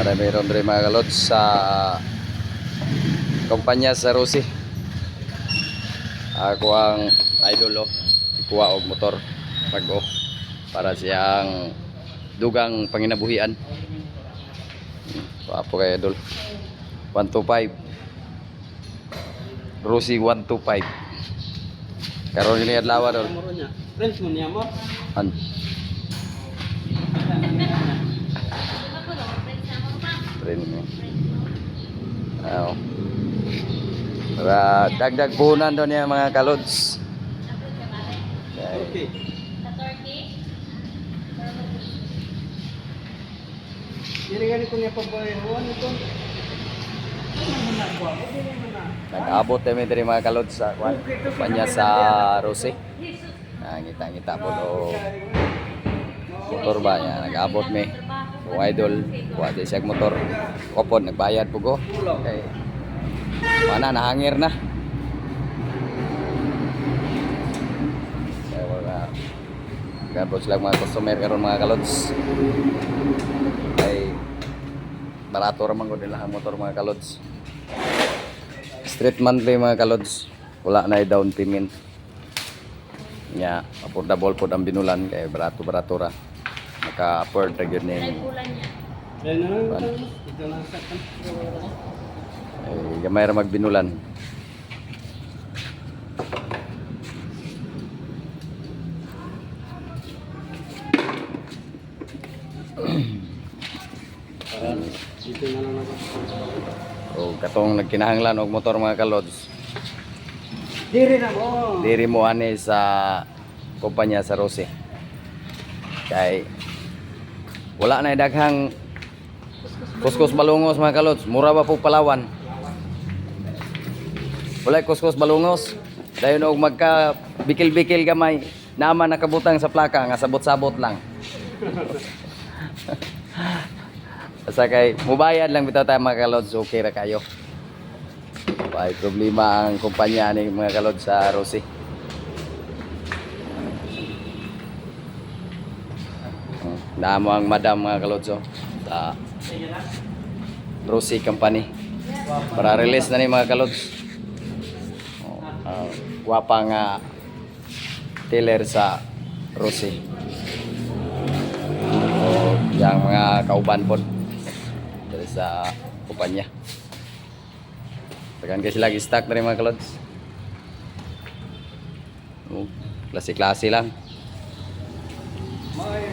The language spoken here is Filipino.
Para mayroon rin mga kalods sa kumpanya sa Rosie. Ako ang idol oh. Ikuha og motor bago para siyang dugang panginabuhian. Papo kay idol. 125. Rosie 125. Karon ni adlaw dol. Friends mo niya mo. An. Ayo. Para dagdag puhunan doon niya mga kalods. Okay. Diri ko niya pabayawan ito. Nag-abot kami diri mga kalods sa kwan. Kanya sa Rose. Nakita-ngita po do motor ba niya. Nag-abot mi. So, idol, kuha di siya motor. Kopon, nagbayad po ko. Okay. Mana, nahangir na. Kaya wala. Gabot sila mga customer karon mga kalods. Ay, barato raman ko nila ang motor mga kalods. Street monthly mga kalods. Wala na down payment. Nya, affordable po ang binulan kay barato-barato ra. Naka-afford ra Dahil na lang sa kan. eh, gamay ra magbinulan. O katong nagkinahanglan og motor mga kalods. Diri na mo. Diri mo ani sa kumpanya sa Rose. Kay wala na daghang kuskus balungos mga kalods. Mura ba po Palawan? Wala kuskus balungos. Dayon og magka bikil-bikil gamay. Naman nakabutang sa plaka nga sabot-sabot lang. Basta kay mubayad lang bitaw tayo mga kalods, okay ra kayo. May problema ang kumpanya ni mga kalod sa Rossi. Naamo ang madam mga kalodso sa Rossi Company. Para release na ni mga kalods. Oh, ah, gwapa nga tiller sa Rossi. O yang mga kauban po dari sa kumpanya. Tagan kasi lagi stock na rin mga kalods. Oh, klase-klase lang. My